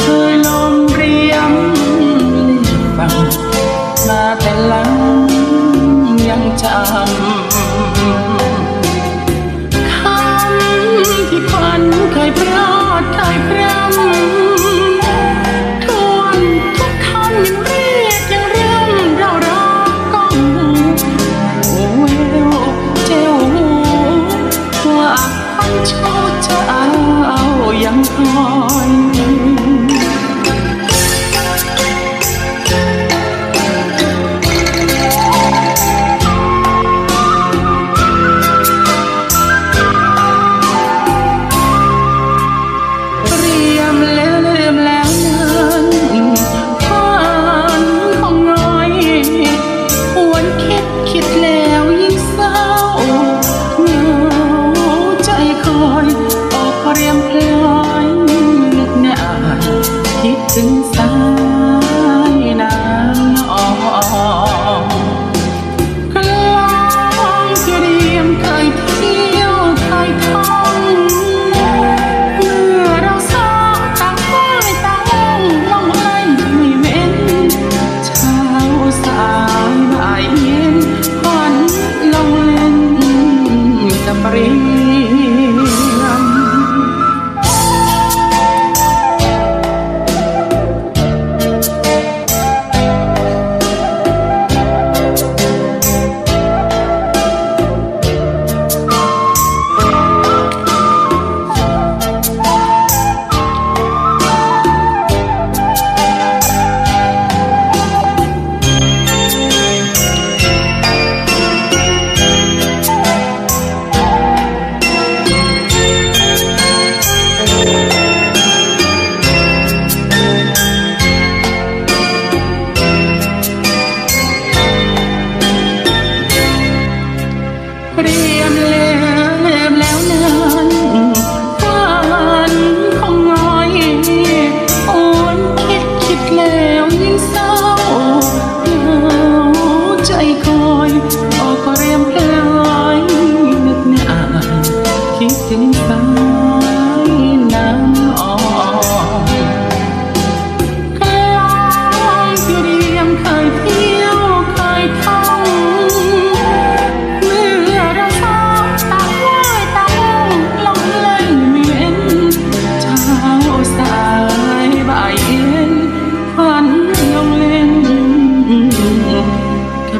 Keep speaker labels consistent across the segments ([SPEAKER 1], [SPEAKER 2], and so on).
[SPEAKER 1] เคยลมเรียมฟังมาแต่ลังยังจำคำที่พันเคยพลาดเคย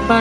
[SPEAKER 1] pa